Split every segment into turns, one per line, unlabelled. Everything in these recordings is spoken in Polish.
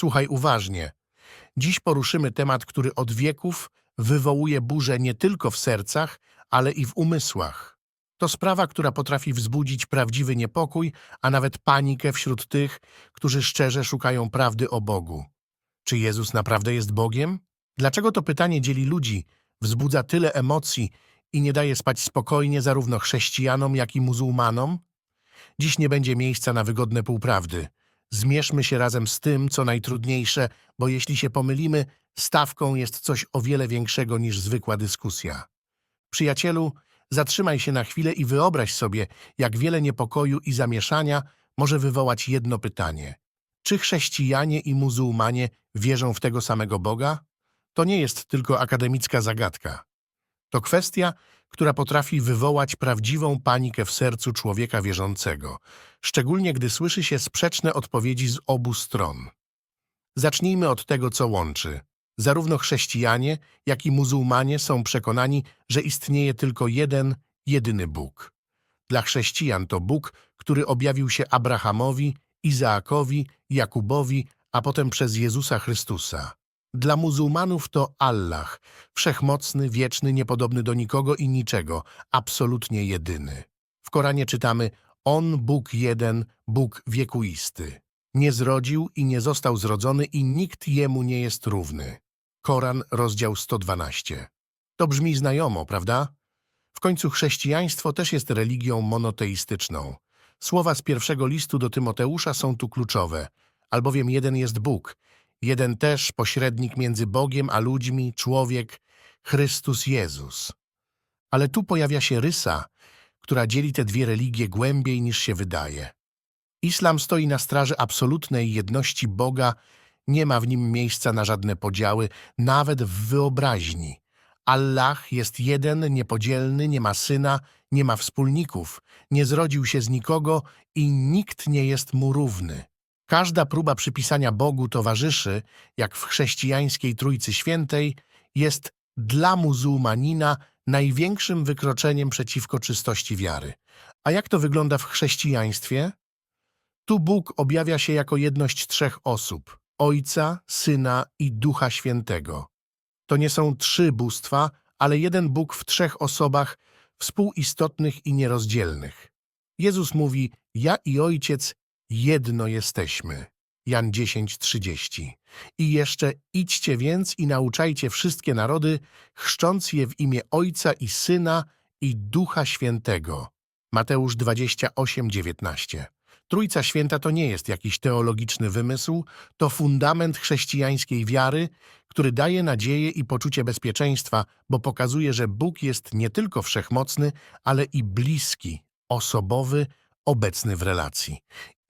Słuchaj uważnie. Dziś poruszymy temat, który od wieków wywołuje burzę nie tylko w sercach, ale i w umysłach. To sprawa, która potrafi wzbudzić prawdziwy niepokój, a nawet panikę wśród tych, którzy szczerze szukają prawdy o Bogu. Czy Jezus naprawdę jest Bogiem? Dlaczego to pytanie dzieli ludzi, wzbudza tyle emocji i nie daje spać spokojnie zarówno chrześcijanom, jak i muzułmanom? Dziś nie będzie miejsca na wygodne półprawdy. Zmierzmy się razem z tym, co najtrudniejsze, bo jeśli się pomylimy, stawką jest coś o wiele większego niż zwykła dyskusja. Przyjacielu, zatrzymaj się na chwilę i wyobraź sobie, jak wiele niepokoju i zamieszania może wywołać jedno pytanie. Czy chrześcijanie i muzułmanie wierzą w tego samego Boga? To nie jest tylko akademicka zagadka. To kwestia, która potrafi wywołać prawdziwą panikę w sercu człowieka wierzącego, szczególnie gdy słyszy się sprzeczne odpowiedzi z obu stron. Zacznijmy od tego, co łączy. Zarówno chrześcijanie, jak i muzułmanie są przekonani, że istnieje tylko jeden, jedyny Bóg. Dla chrześcijan to Bóg, który objawił się Abrahamowi, Izaakowi, Jakubowi, a potem przez Jezusa Chrystusa. Dla muzułmanów to Allah, wszechmocny, wieczny, niepodobny do nikogo i niczego, absolutnie jedyny. W Koranie czytamy On Bóg jeden, Bóg wiekuisty. Nie zrodził i nie został zrodzony i nikt jemu nie jest równy. Koran, rozdział 112. To brzmi znajomo, prawda? W końcu chrześcijaństwo też jest religią monoteistyczną. Słowa z pierwszego listu do Tymoteusza są tu kluczowe, albowiem jeden jest Bóg, jeden też pośrednik między Bogiem a ludźmi, człowiek, Chrystus Jezus. Ale tu pojawia się rysa, która dzieli te dwie religie głębiej niż się wydaje. Islam stoi na straży absolutnej jedności Boga, nie ma w nim miejsca na żadne podziały, nawet w wyobraźni. Allah jest jeden, niepodzielny, nie ma syna, nie ma wspólników, nie zrodził się z nikogo i nikt nie jest mu równy. Każda próba przypisania Bogu towarzyszy, jak w chrześcijańskiej Trójcy Świętej, jest dla muzułmanina największym wykroczeniem przeciwko czystości wiary. A jak to wygląda w chrześcijaństwie? Tu Bóg objawia się jako jedność trzech osób – Ojca, Syna i Ducha Świętego. To nie są trzy bóstwa, ale jeden Bóg w trzech osobach, współistotnych i nierozdzielnych. Jezus mówi, ja i Ojciec jedno jesteśmy. Jan 10:30. I jeszcze idźcie więc i nauczajcie wszystkie narody, chrzcząc je w imię Ojca i Syna i Ducha Świętego. Mateusz 28:19. Trójca Święta to nie jest jakiś teologiczny wymysł, to fundament chrześcijańskiej wiary, który daje nadzieję i poczucie bezpieczeństwa, bo pokazuje, że Bóg jest nie tylko wszechmocny, ale i bliski, osobowy, obecny w relacji.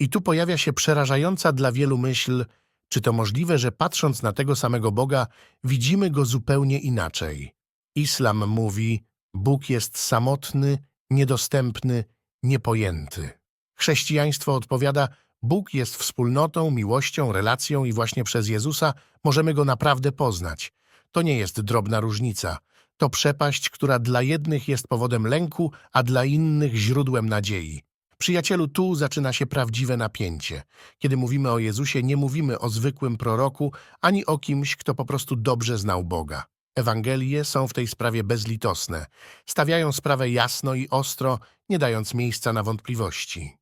I tu pojawia się przerażająca dla wielu myśl, czy to możliwe, że patrząc na tego samego Boga, widzimy Go zupełnie inaczej. Islam mówi, Bóg jest samotny, niedostępny, niepojęty. Chrześcijaństwo odpowiada, Bóg jest wspólnotą, miłością, relacją i właśnie przez Jezusa możemy Go naprawdę poznać. To nie jest drobna różnica. To przepaść, która dla jednych jest powodem lęku, a dla innych źródłem nadziei. Przyjacielu, tu zaczyna się prawdziwe napięcie. Kiedy mówimy o Jezusie, nie mówimy o zwykłym proroku, ani o kimś, kto po prostu dobrze znał Boga. Ewangelie są w tej sprawie bezlitosne. Stawiają sprawę jasno i ostro, nie dając miejsca na wątpliwości.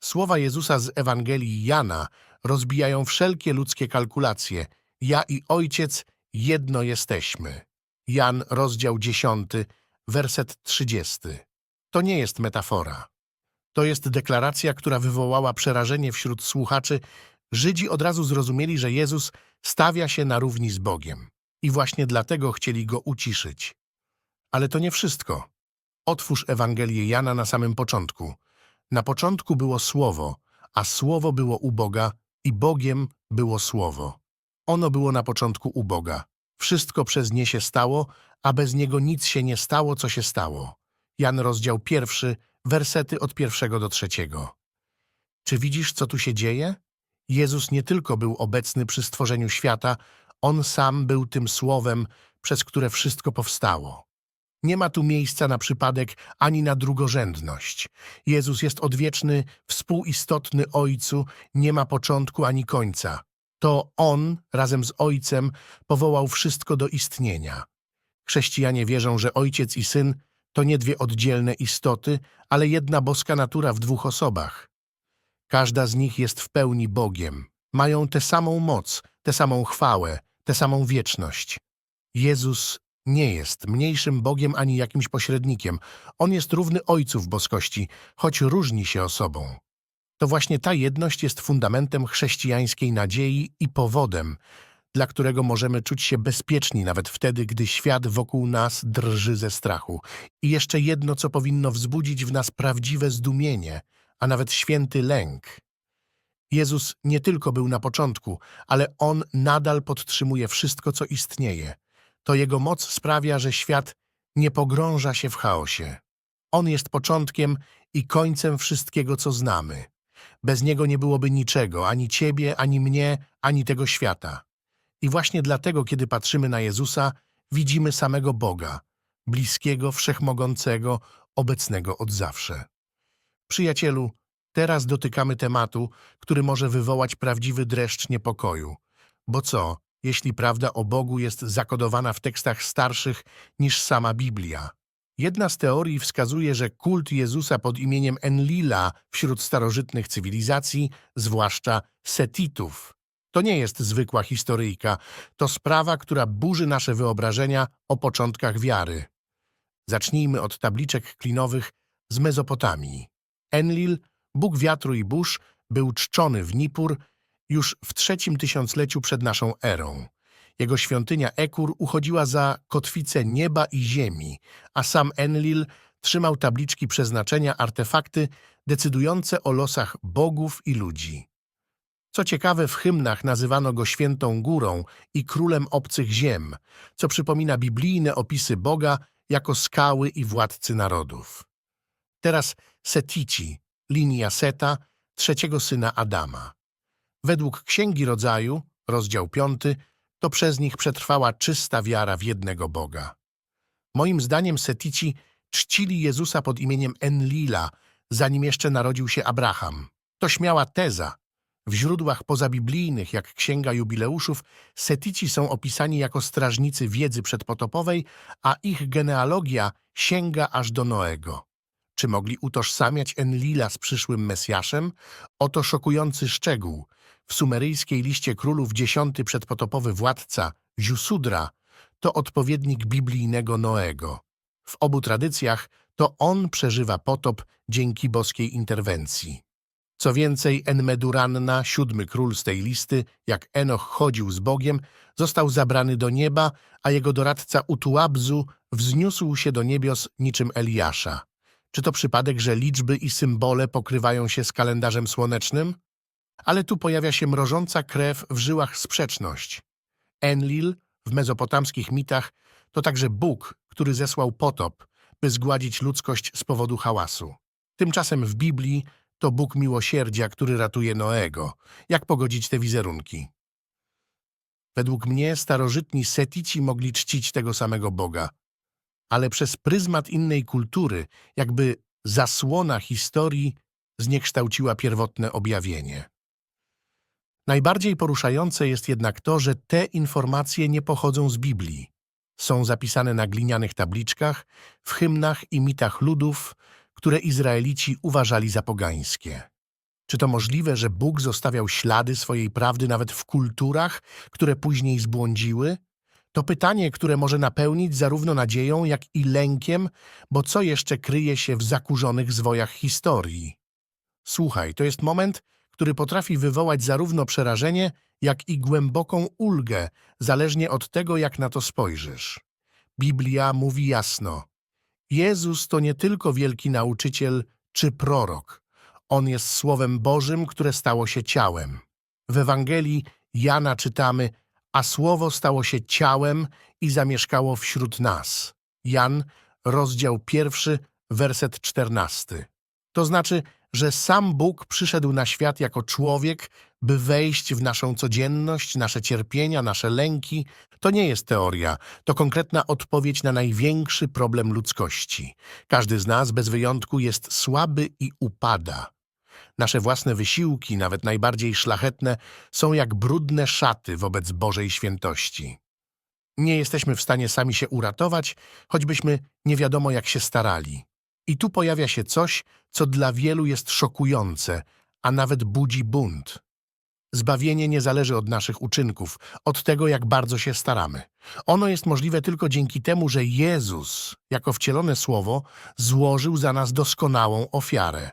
Słowa Jezusa z Ewangelii Jana rozbijają wszelkie ludzkie kalkulacje. Ja i Ojciec jedno jesteśmy. Jan, rozdział 10, werset 30. To nie jest metafora. To jest deklaracja, która wywołała przerażenie wśród słuchaczy. Żydzi od razu zrozumieli, że Jezus stawia się na równi z Bogiem. I właśnie dlatego chcieli go uciszyć. Ale to nie wszystko. Otwórz Ewangelię Jana na samym początku. Na początku było Słowo, a Słowo było u Boga i Bogiem było Słowo. Ono było na początku u Boga. Wszystko przez nie się stało, a bez niego nic się nie stało, co się stało. Jan rozdział pierwszy, wersety od pierwszego do trzeciego. Czy widzisz, co tu się dzieje? Jezus nie tylko był obecny przy stworzeniu świata, On sam był tym słowem, przez które wszystko powstało. Nie ma tu miejsca na przypadek ani na drugorzędność. Jezus jest odwieczny, współistotny Ojcu, nie ma początku ani końca. To On razem z Ojcem powołał wszystko do istnienia. Chrześcijanie wierzą, że Ojciec i Syn to nie dwie oddzielne istoty, ale jedna boska natura w dwóch osobach. Każda z nich jest w pełni Bogiem. Mają tę samą moc, tę samą chwałę, tę samą wieczność. Jezus nie jest mniejszym Bogiem ani jakimś pośrednikiem. On jest równy Ojcu w boskości, choć różni się osobą. To właśnie ta jedność jest fundamentem chrześcijańskiej nadziei i powodem, dla którego możemy czuć się bezpieczni nawet wtedy, gdy świat wokół nas drży ze strachu. I jeszcze jedno, co powinno wzbudzić w nas prawdziwe zdumienie, a nawet święty lęk. Jezus nie tylko był na początku, ale On nadal podtrzymuje wszystko, co istnieje. To Jego moc sprawia, że świat nie pogrąża się w chaosie. On jest początkiem i końcem wszystkiego, co znamy. Bez Niego nie byłoby niczego, ani Ciebie, ani mnie, ani tego świata. I właśnie dlatego, kiedy patrzymy na Jezusa, widzimy samego Boga, bliskiego, wszechmogącego, obecnego od zawsze. Przyjacielu, teraz dotykamy tematu, który może wywołać prawdziwy dreszcz niepokoju. Bo co, jeśli prawda o Bogu jest zakodowana w tekstach starszych niż sama Biblia? Jedna z teorii wskazuje, że kult Jezusa pod imieniem Enlila wśród starożytnych cywilizacji, zwłaszcza Setitów, to nie jest zwykła historyjka, to sprawa, która burzy nasze wyobrażenia o początkach wiary. Zacznijmy od tabliczek klinowych z Mezopotamii. Enlil, bóg wiatru i burz, był czczony w Nippur już w trzecim tysiącleciu przed naszą erą. Jego świątynia Ekur uchodziła za kotwicę nieba i ziemi, a sam Enlil trzymał tabliczki przeznaczenia, artefakty decydujące o losach bogów i ludzi. Co ciekawe, w hymnach nazywano go świętą górą i królem obcych ziem, co przypomina biblijne opisy Boga jako skały i władcy narodów. Teraz Setici, linia Seta, trzeciego syna Adama. Według Księgi Rodzaju, rozdział 5, to przez nich przetrwała czysta wiara w jednego Boga. Moim zdaniem Setici czcili Jezusa pod imieniem Enlila, zanim jeszcze narodził się Abraham. To śmiała teza. W źródłach pozabiblijnych, jak Księga Jubileuszów, Setici są opisani jako strażnicy wiedzy przedpotopowej, a ich genealogia sięga aż do Noego. Czy mogli utożsamiać Enlila z przyszłym Mesjaszem? Oto szokujący szczegół. W sumeryjskiej liście królów dziesiąty przedpotopowy władca, Ziusudra, to odpowiednik biblijnego Noego. W obu tradycjach to on przeżywa potop dzięki boskiej interwencji. Co więcej, Enmeduranna, siódmy król z tej listy, jak Enoch chodził z Bogiem, został zabrany do nieba, a jego doradca Utuabzu wzniósł się do niebios niczym Eliasza. Czy to przypadek, że liczby i symbole pokrywają się z kalendarzem słonecznym? Ale tu pojawia się mrożąca krew w żyłach sprzeczność. Enlil w mezopotamskich mitach to także Bóg, który zesłał potop, by zgładzić ludzkość z powodu hałasu. Tymczasem w Biblii to Bóg miłosierdzia, który ratuje Noego. Jak pogodzić te wizerunki? Według mnie starożytni Setici mogli czcić tego samego Boga, ale przez pryzmat innej kultury, jakby zasłona historii zniekształciła pierwotne objawienie. Najbardziej poruszające jest jednak to, że te informacje nie pochodzą z Biblii. Są zapisane na glinianych tabliczkach, w hymnach i mitach ludów, które Izraelici uważali za pogańskie. Czy to możliwe, że Bóg zostawiał ślady swojej prawdy nawet w kulturach, które później zbłądziły? To pytanie, które może napełnić zarówno nadzieją, jak i lękiem, bo co jeszcze kryje się w zakurzonych zwojach historii? Słuchaj, to jest moment, który potrafi wywołać zarówno przerażenie, jak i głęboką ulgę, zależnie od tego, jak na to spojrzysz. Biblia mówi jasno: Jezus to nie tylko wielki nauczyciel czy prorok. On jest Słowem Bożym, które stało się ciałem. W Ewangelii Jana czytamy, a Słowo stało się ciałem i zamieszkało wśród nas. Jan, rozdział pierwszy, werset czternasty. To znaczy, że sam Bóg przyszedł na świat jako człowiek, by wejść w naszą codzienność, nasze cierpienia, nasze lęki. To nie jest teoria, to konkretna odpowiedź na największy problem ludzkości. Każdy z nas bez wyjątku jest słaby i upada. Nasze własne wysiłki, nawet najbardziej szlachetne, są jak brudne szaty wobec Bożej świętości. Nie jesteśmy w stanie sami się uratować, choćbyśmy nie wiadomo jak się starali. I tu pojawia się coś, co dla wielu jest szokujące, a nawet budzi bunt. Zbawienie nie zależy od naszych uczynków, od tego, jak bardzo się staramy. Ono jest możliwe tylko dzięki temu, że Jezus, jako wcielone Słowo, złożył za nas doskonałą ofiarę.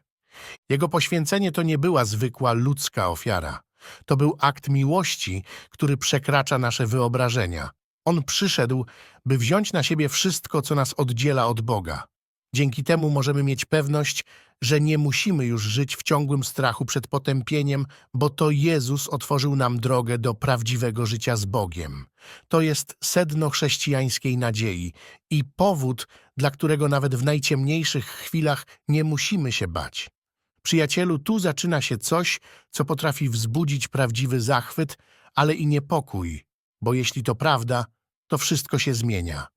Jego poświęcenie to nie była zwykła ludzka ofiara. To był akt miłości, który przekracza nasze wyobrażenia. On przyszedł, by wziąć na siebie wszystko, co nas oddziela od Boga. Dzięki temu możemy mieć pewność, że nie musimy już żyć w ciągłym strachu przed potępieniem, bo to Jezus otworzył nam drogę do prawdziwego życia z Bogiem. To jest sedno chrześcijańskiej nadziei i powód, dla którego nawet w najciemniejszych chwilach nie musimy się bać. Przyjacielu, tu zaczyna się coś, co potrafi wzbudzić prawdziwy zachwyt, ale i niepokój, bo jeśli to prawda, to wszystko się zmienia.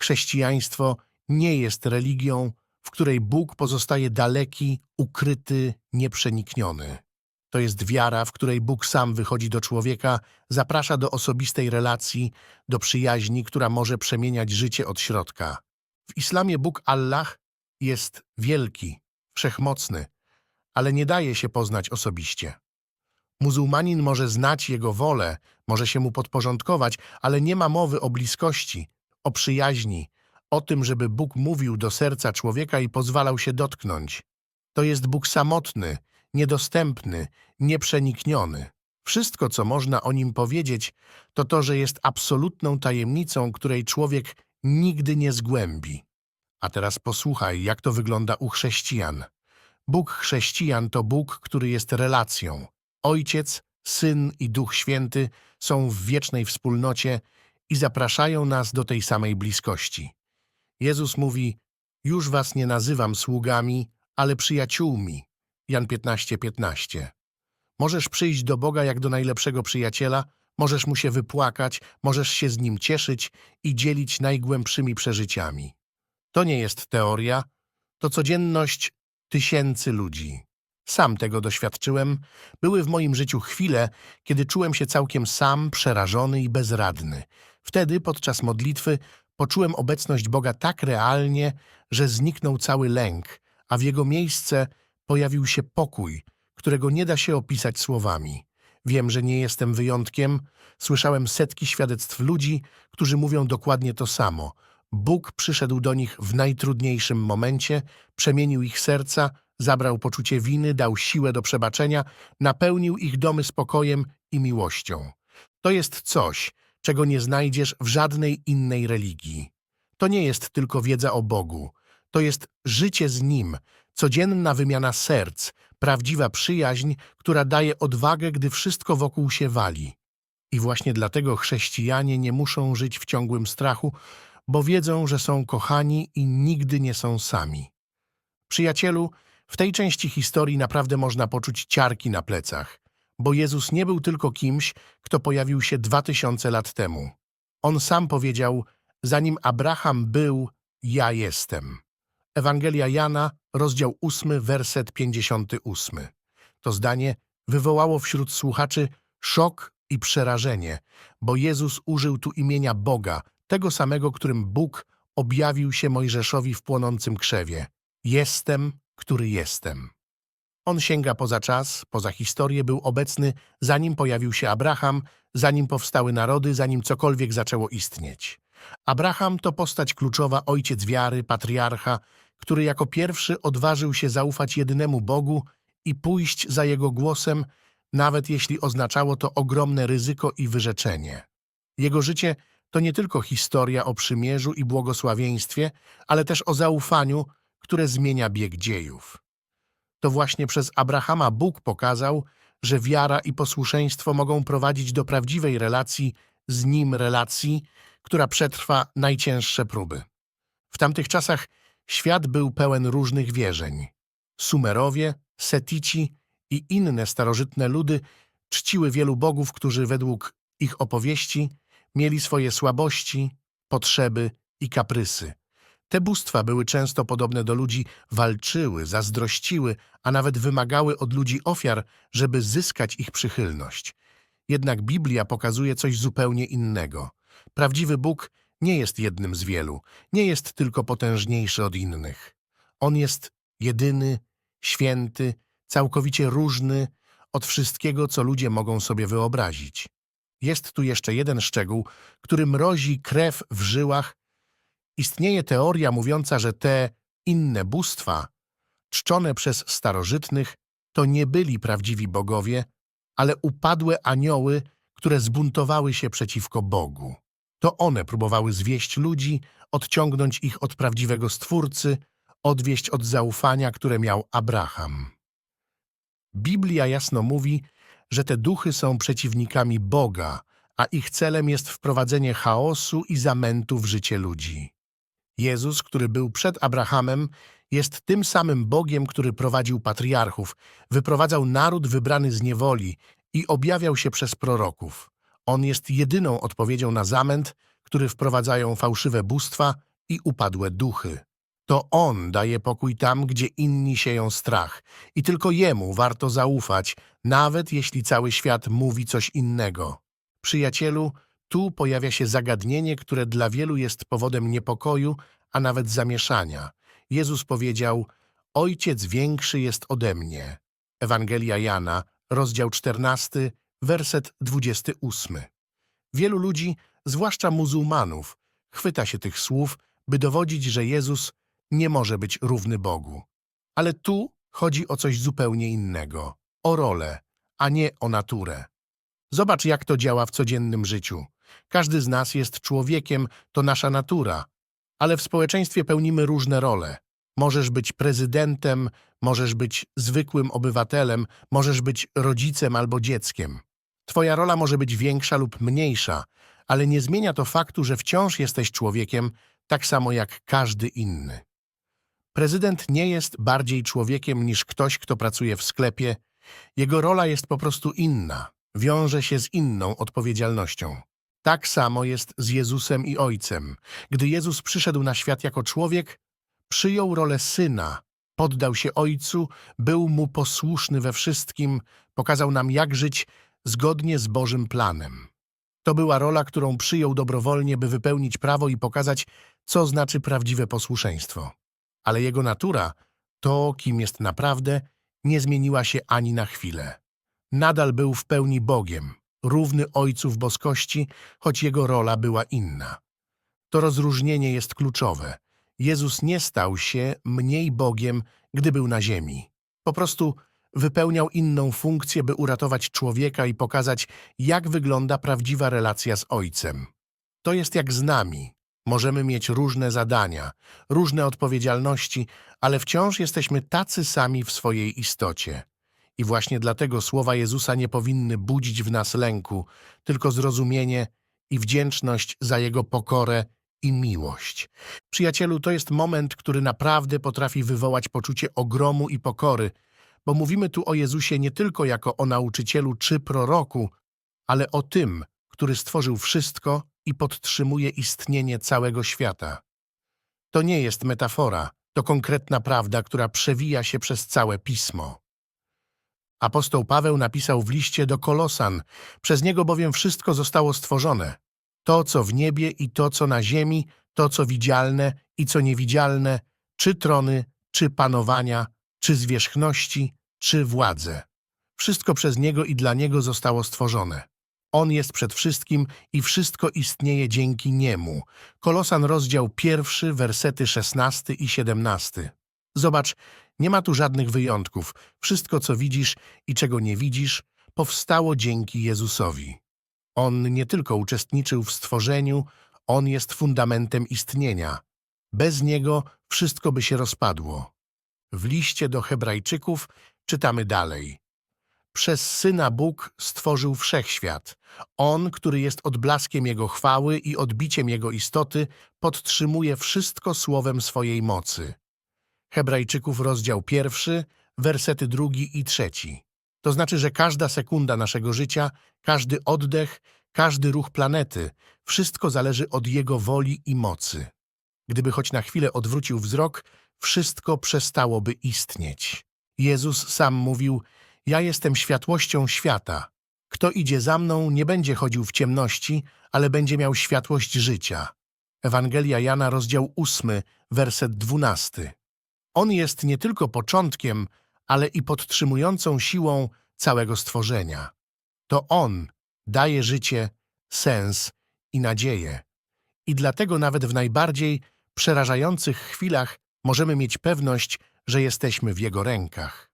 Chrześcijaństwo nie jest religią, w której Bóg pozostaje daleki, ukryty, nieprzenikniony. To jest wiara, w której Bóg sam wychodzi do człowieka, zaprasza do osobistej relacji, do przyjaźni, która może przemieniać życie od środka. W islamie Bóg Allah jest wielki, wszechmocny, ale nie daje się poznać osobiście. Muzułmanin może znać Jego wolę, może się Mu podporządkować, ale nie ma mowy o bliskości, o przyjaźni, o tym, żeby Bóg mówił do serca człowieka i pozwalał się dotknąć. To jest Bóg samotny, niedostępny, nieprzenikniony. Wszystko, co można o Nim powiedzieć, to to, że jest absolutną tajemnicą, której człowiek nigdy nie zgłębi. A teraz posłuchaj, jak to wygląda u chrześcijan. Bóg chrześcijan to Bóg, który jest relacją. Ojciec, Syn i Duch Święty są w wiecznej wspólnocie i zapraszają nas do tej samej bliskości. Jezus mówi, już was nie nazywam sługami, ale przyjaciółmi. Jan 15:15. 15. Możesz przyjść do Boga jak do najlepszego przyjaciela, możesz mu się wypłakać, możesz się z nim cieszyć i dzielić najgłębszymi przeżyciami. To nie jest teoria, to codzienność tysięcy ludzi. Sam tego doświadczyłem. Były w moim życiu chwile, kiedy czułem się całkiem sam, przerażony i bezradny. Wtedy, podczas modlitwy, poczułem obecność Boga tak realnie, że zniknął cały lęk, a w jego miejsce pojawił się pokój, którego nie da się opisać słowami. Wiem, że nie jestem wyjątkiem. Słyszałem setki świadectw ludzi, którzy mówią dokładnie to samo. Bóg przyszedł do nich w najtrudniejszym momencie, przemienił ich serca, zabrał poczucie winy, dał siłę do przebaczenia, napełnił ich domy spokojem i miłością. To jest coś, czego nie znajdziesz w żadnej innej religii. To nie jest tylko wiedza o Bogu, to jest życie z Nim, codzienna wymiana serc, prawdziwa przyjaźń, która daje odwagę, gdy wszystko wokół się wali. I właśnie dlatego chrześcijanie nie muszą żyć w ciągłym strachu, bo wiedzą, że są kochani i nigdy nie są sami. Przyjacielu, w tej części historii naprawdę można poczuć ciarki na plecach, bo Jezus nie był tylko kimś, kto pojawił się dwa tysiące lat temu. On sam powiedział, zanim Abraham był, ja jestem. Ewangelia Jana, rozdział 8, werset 58. To zdanie wywołało wśród słuchaczy szok i przerażenie, bo Jezus użył tu imienia Boga, tego samego, którym Bóg objawił się Mojżeszowi w płonącym krzewie. Jestem, który jestem. On sięga poza czas, poza historię, był obecny zanim pojawił się Abraham, zanim powstały narody, zanim cokolwiek zaczęło istnieć. Abraham to postać kluczowa, ojciec wiary, patriarcha, który jako pierwszy odważył się zaufać jedynemu Bogu i pójść za Jego głosem, nawet jeśli oznaczało to ogromne ryzyko i wyrzeczenie. Jego życie to nie tylko historia o przymierzu i błogosławieństwie, ale też o zaufaniu, które zmienia bieg dziejów. To właśnie przez Abrahama Bóg pokazał, że wiara i posłuszeństwo mogą prowadzić do prawdziwej relacji z Nim relacji, która przetrwa najcięższe próby. W tamtych czasach świat był pełen różnych wierzeń. Sumerowie, Setici i inne starożytne ludy czciły wielu bogów, którzy według ich opowieści mieli swoje słabości, potrzeby i kaprysy. Te bóstwa były często podobne do ludzi, walczyły, zazdrościły, a nawet wymagały od ludzi ofiar, żeby zyskać ich przychylność. Jednak Biblia pokazuje coś zupełnie innego. Prawdziwy Bóg nie jest jednym z wielu, nie jest tylko potężniejszy od innych. On jest jedyny, święty, całkowicie różny od wszystkiego, co ludzie mogą sobie wyobrazić. Jest tu jeszcze jeden szczegół, który mrozi krew w żyłach. Istnieje teoria mówiąca, że te inne bóstwa, czczone przez starożytnych, to nie byli prawdziwi bogowie, ale upadłe anioły, które zbuntowały się przeciwko Bogu. To one próbowały zwieść ludzi, odciągnąć ich od prawdziwego Stwórcy, odwieść od zaufania, które miał Abraham. Biblia jasno mówi, że te duchy są przeciwnikami Boga, a ich celem jest wprowadzenie chaosu i zamętu w życie ludzi. Jezus, który był przed Abrahamem, jest tym samym Bogiem, który prowadził patriarchów, wyprowadzał naród wybrany z niewoli i objawiał się przez proroków. On jest jedyną odpowiedzią na zamęt, który wprowadzają fałszywe bóstwa i upadłe duchy. To On daje pokój tam, gdzie inni sieją strach i tylko Jemu warto zaufać, nawet jeśli cały świat mówi coś innego. Przyjacielu, tu pojawia się zagadnienie, które dla wielu jest powodem niepokoju, a nawet zamieszania. Jezus powiedział, Ojciec większy jest ode mnie. Ewangelia Jana, rozdział 14, werset 28. Wielu ludzi, zwłaszcza muzułmanów, chwyta się tych słów, by dowodzić, że Jezus nie może być równy Bogu. Ale tu chodzi o coś zupełnie innego. O rolę, a nie o naturę. Zobacz, jak to działa w codziennym życiu. Każdy z nas jest człowiekiem, to nasza natura, ale w społeczeństwie pełnimy różne role. Możesz być prezydentem, możesz być zwykłym obywatelem, możesz być rodzicem albo dzieckiem. Twoja rola może być większa lub mniejsza, ale nie zmienia to faktu, że wciąż jesteś człowiekiem, tak samo jak każdy inny. Prezydent nie jest bardziej człowiekiem niż ktoś, kto pracuje w sklepie. Jego rola jest po prostu inna, wiąże się z inną odpowiedzialnością. Tak samo jest z Jezusem i Ojcem. Gdy Jezus przyszedł na świat jako człowiek, przyjął rolę syna, poddał się Ojcu, był mu posłuszny we wszystkim, pokazał nam, jak żyć zgodnie z Bożym planem. To była rola, którą przyjął dobrowolnie, by wypełnić prawo i pokazać, co znaczy prawdziwe posłuszeństwo. Ale jego natura, to kim jest naprawdę, nie zmieniła się ani na chwilę. Nadal był w pełni Bogiem, równy Ojcu w boskości, choć jego rola była inna. To rozróżnienie jest kluczowe. Jezus nie stał się mniej Bogiem, gdy był na ziemi. Po prostu wypełniał inną funkcję, by uratować człowieka i pokazać, jak wygląda prawdziwa relacja z Ojcem. To jest jak z nami. Możemy mieć różne zadania, różne odpowiedzialności, ale wciąż jesteśmy tacy sami w swojej istocie. I właśnie dlatego słowa Jezusa nie powinny budzić w nas lęku, tylko zrozumienie i wdzięczność za Jego pokorę i miłość. Przyjacielu, to jest moment, który naprawdę potrafi wywołać poczucie ogromu i pokory, bo mówimy tu o Jezusie nie tylko jako o nauczycielu czy proroku, ale o tym, który stworzył wszystko i podtrzymuje istnienie całego świata. To nie jest metafora, to konkretna prawda, która przewija się przez całe pismo. Apostoł Paweł napisał w liście do Kolosan, przez niego bowiem wszystko zostało stworzone. To, co w niebie i to, co na ziemi, to, co widzialne i co niewidzialne, czy trony, czy panowania, czy zwierzchności, czy władze. Wszystko przez niego i dla niego zostało stworzone. On jest przed wszystkim i wszystko istnieje dzięki Niemu. Kolosan rozdział pierwszy, wersety 16 i 17. Zobacz, nie ma tu żadnych wyjątków. Wszystko, co widzisz i czego nie widzisz, powstało dzięki Jezusowi. On nie tylko uczestniczył w stworzeniu, On jest fundamentem istnienia. Bez Niego wszystko by się rozpadło. W liście do Hebrajczyków czytamy dalej. Przez Syna Bóg stworzył wszechświat. On, który jest odblaskiem Jego chwały i odbiciem Jego istoty, podtrzymuje wszystko słowem swojej mocy. Hebrajczyków rozdział pierwszy, wersety drugi i trzeci. To znaczy, że każda sekunda naszego życia, każdy oddech, każdy ruch planety, wszystko zależy od Jego woli i mocy. Gdyby choć na chwilę odwrócił wzrok, wszystko przestałoby istnieć. Jezus sam mówił, ja jestem światłością świata. Kto idzie za mną, nie będzie chodził w ciemności, ale będzie miał światłość życia. Ewangelia Jana, rozdział 8, werset 12. On jest nie tylko początkiem, ale i podtrzymującą siłą całego stworzenia. To On daje życie, sens i nadzieję. I dlatego nawet w najbardziej przerażających chwilach możemy mieć pewność, że jesteśmy w Jego rękach.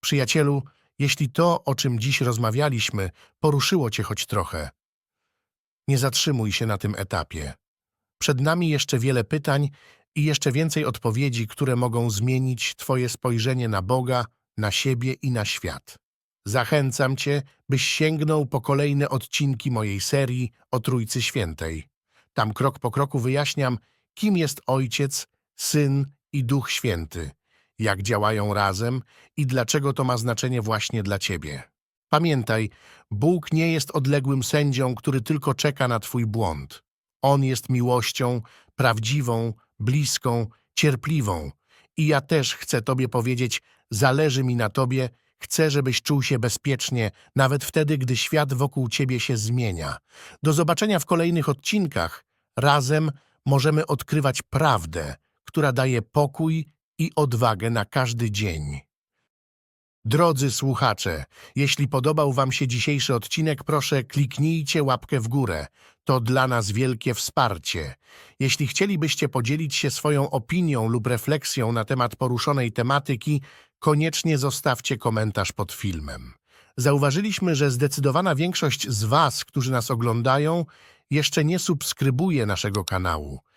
Przyjacielu, jeśli to, o czym dziś rozmawialiśmy, poruszyło Cię choć trochę, nie zatrzymuj się na tym etapie. Przed nami jeszcze wiele pytań i jeszcze więcej odpowiedzi, które mogą zmienić Twoje spojrzenie na Boga, na siebie i na świat. Zachęcam Cię, byś sięgnął po kolejne odcinki mojej serii o Trójcy Świętej. Tam krok po kroku wyjaśniam, kim jest Ojciec, Syn i Duch Święty, jak działają razem i dlaczego to ma znaczenie właśnie dla Ciebie. Pamiętaj, Bóg nie jest odległym sędzią, który tylko czeka na Twój błąd. On jest miłością, prawdziwą, bliską, cierpliwą. I ja też chcę Tobie powiedzieć, zależy mi na Tobie, chcę, żebyś czuł się bezpiecznie, nawet wtedy, gdy świat wokół Ciebie się zmienia. Do zobaczenia w kolejnych odcinkach. Razem możemy odkrywać prawdę, która daje pokój i odwagę na każdy dzień. Drodzy słuchacze, jeśli podobał Wam się dzisiejszy odcinek, proszę kliknijcie łapkę w górę. To dla nas wielkie wsparcie. Jeśli chcielibyście podzielić się swoją opinią lub refleksją na temat poruszonej tematyki, koniecznie zostawcie komentarz pod filmem. Zauważyliśmy, że zdecydowana większość z Was, którzy nas oglądają, jeszcze nie subskrybuje naszego kanału.